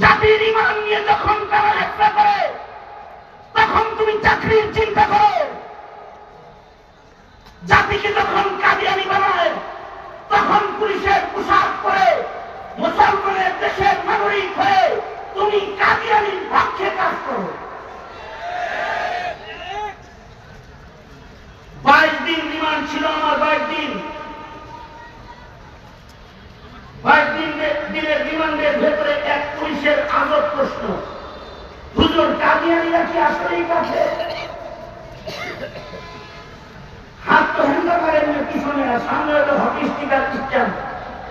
জাতির ইমান নিয়ে যখন তারা করে তখন তুমি চাকরির চিন্তা করো। জাতিকে যখন কাদিয়ানি বানায় তখন পুলিশের পোশাক পরে মুসলমানের দেশের নাগরিক হয়ে তুমি কাদিয়ানির পক্ষে কাজ করো বাইশ দিন রিমান্ড ছিল আমার বাইশ দিন বাইশ দিন দিনের রিমান্ডের ভেতরে এক পুলিশের প্রশ্ন। হুজুর, কাদিয়ানিরা কি আসলেই কাছে হাত তো হেন্দ করেন না পিছনে আর সামনে হলো হকি স্টিকার ইচ্ছান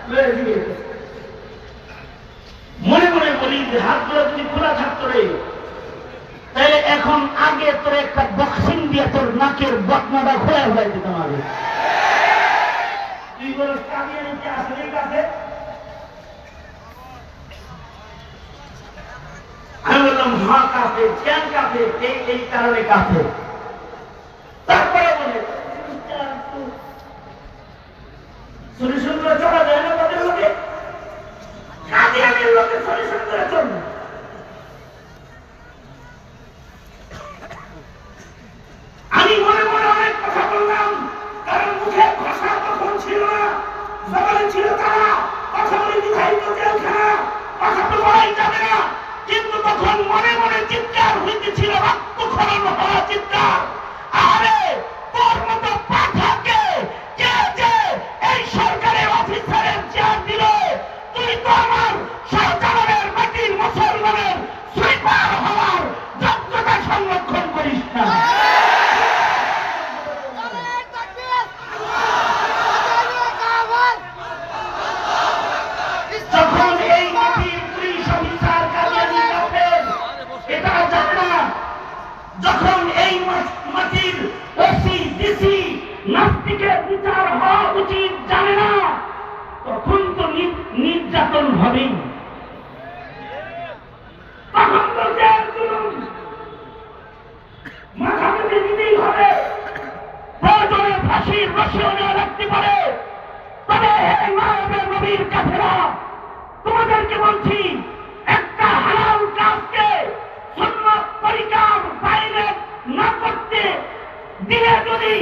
লয়ে দিয়ে মনে মনে বলি যে হাতগুলো যদি খোলা থাকতো রে, তাহলে এখন আগে তোর একটা বক্সিং দিয়ে তোর নাকের বটনাটা খোলা হয়ে যেত আগে তুই বলিস কাদিয়ানি কি আসলেই কাছে আমি বললাম হা কাফে কেন কাফে এই এই কারণে কাফে তারপরে বলে শরীর সুন্দর চলা যায় না তাদের লোকে। কাদিয়ানের লোকে শরীর সুন্দর চলবে আমি মনে মনে অনেক কথা বললাম, কারণ মুখে ভাষা তখন ছিল না, জবানে ছিল তারা। কথা বলে বিধায়িত জেলখানা কথা তো বলাই যাবে না। তখন মনে মনে চিৎকার হইতেছিল রক্তক্ষরণ হওয়া চিৎকার আরে তোর মতো যখন এই মাটির ওসি, ডিসি, নাস্তিকের বিচার হওয়া উচিত জানে না, তখন তো নির্যাতন তখন তো জেল মাথা পেতে হবে। প্রয়োজনে ফাঁসির রসিও রাখতে পারে। তবে হে নবীর তোমাদেরকে বলছি দিলে যদি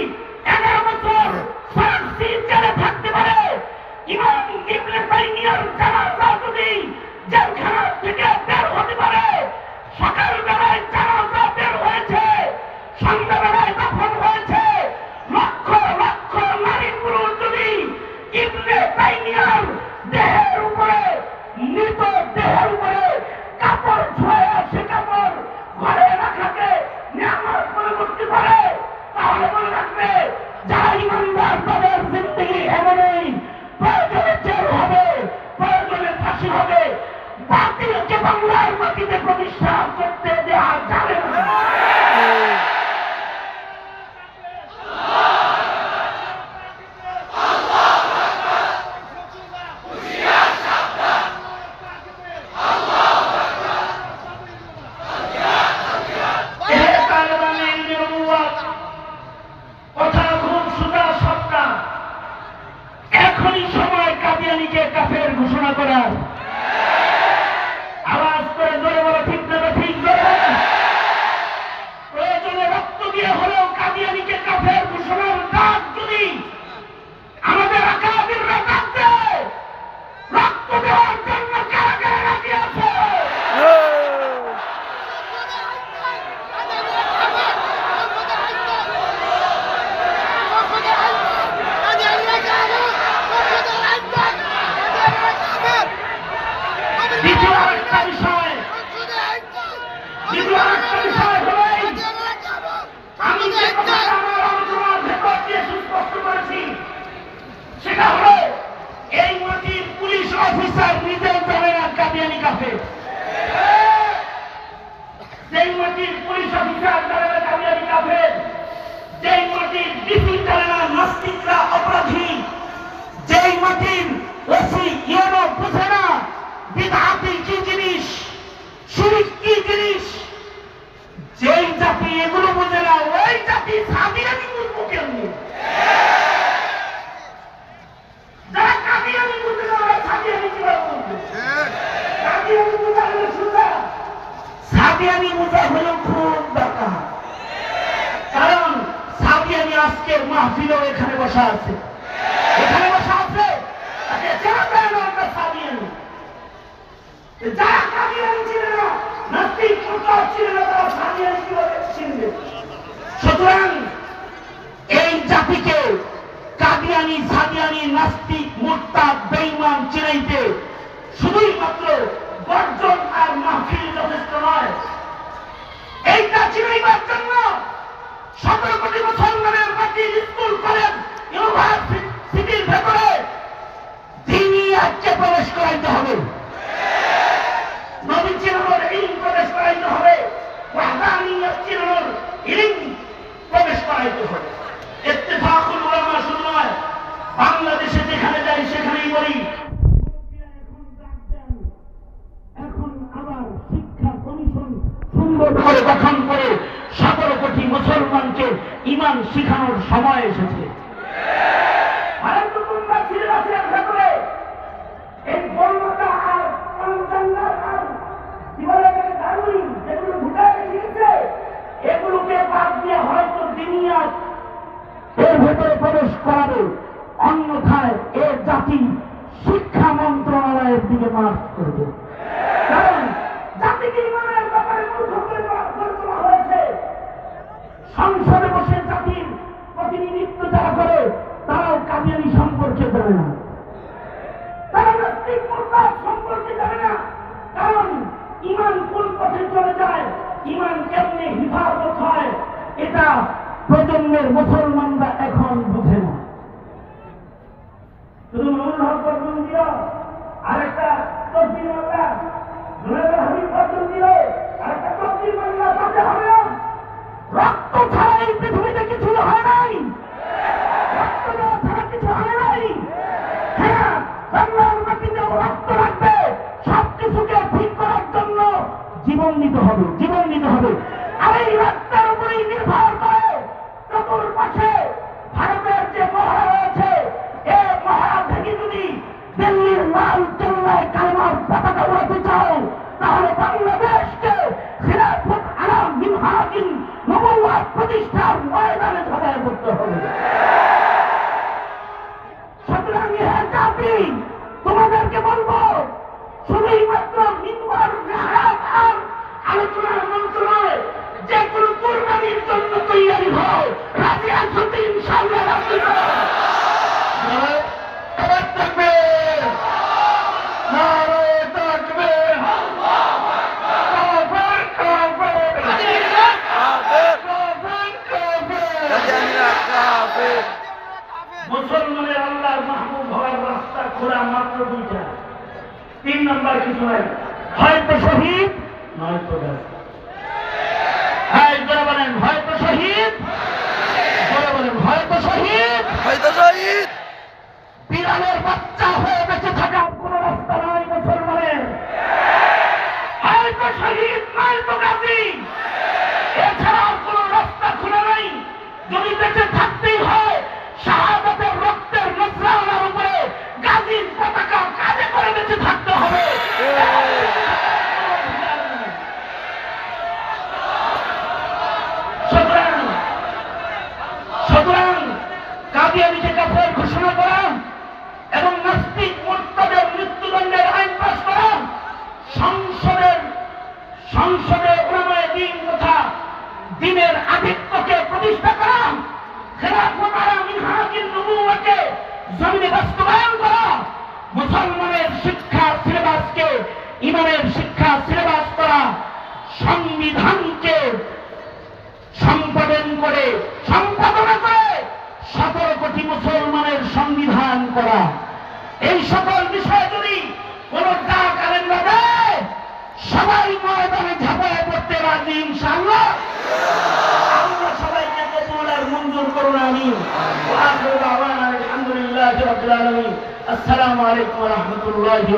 বসা আছে। এখানে বসা আছে? ছিল না, নাস্তিক ছিল না, তারা সুতরাং এই জাতিকে কাদিয়ানি, সাদিয়ানি, নাস্তিক মুরতাদ বেঈমান চিনাইতে শুধুই মাত্র গর্জন আর মাহফিল যথেষ্ট নয়। এইটা চিনাইবার জন্য সতেরো কোটি মুসলমানের মাটির স্কুল ইউনিভার্সিটির ভেতরে দিনই আজকে প্রবেশ করাইতে হবে, নবী প্রবেশ করাইতে হবে প্রবেশ করাইতে হবে। নয় বাংলাদেশে যেখানে যাই সেখানেই বলি, এখন শিক্ষা সুন্দর করে গঠন করে দারুইন যেগুলো ঢুকাতে দিয়েছে এগুলোকে বাদ দিয়ে হয়তো এর ভেতরে প্রবেশ করাবে। অন্যথায় এ জাতি শিক্ষা মন্ত্রণালয়ের দিকে মার্চ করবে। কারণ জাতিকে ব্যাপারে হয়েছে। সংসদে বসে জাতির প্রতিনিধিত্ব যারা করে তারাও কাদিয়ানি সম্পর্কে জানে না তারা মুরতাদ সম্পর্কে জানে না। কারণ ইমান কোন পথে চলে যায়, ইমান কেমনে হিফাজত হয়, এটা প্রজন্মের মুসলমানরা এখন বুঝে না। শুধু মনুল হক দিল, আরেকটা তসবির মাল্লা জুনেদের হাবিব দিল, আরেকটা তসবির মাল্লা তাতে হবে। হবে। নম্বর কিছু নাই হয়তো শহীদ নয়তো ব্যস্ত হ্যাঁ বলেন হয়তো শহীদ, জোরে বলেন হয়তো শহীদ। হয়তো শহীদ বিড়ালের বাচ্চা হয়ে বেঁচে থাকার কোন রাস্তা নয় মুসলমানের হয়তো শহীদ নয়তো গাজী এছাড়া আর কোন রাস্তা খুলে নাই যদি বেঁচে থাকতেই হয় শাহাদাতের রক্তের নজরানার উপরে গাজীর পতাকা কাজে করে বেঁচে থাকতে হবে সুতরাং সুতরাং কাদিয়ানিকে কাফের ঘোষণা করা এবং নাস্তিক মোর্তাদের মৃত্যুদণ্ডের আইন পাশ করা সংসদের সংসদে ওলামায়ে দিন তথা দিনের আধিক্যকে প্রতিষ্ঠা করা জমিনে বাস্তবায়ন করা মুসলমানের শিক্ষা সিলেবাসকে ইমানের শিক্ষা সিলেবাস করা সংবিধানকে সম্পাদন করে, সম্পাদনা সতেরো কোটি মুসলমানের সংবিধান করা। এই সকল বিষয় যদি কোন ডাক আলেনরা দেয়, সবাই ময়দানে ঝাঁপায় পড়তে রাজি, ইনশাআল্লাহ। আল্লাহ সবাইকে কবুল আর মঞ্জুর করুন আমি আলহামদুলিল্লাহ আসসালামু আলাইকুম রাহমাতুল্লাহি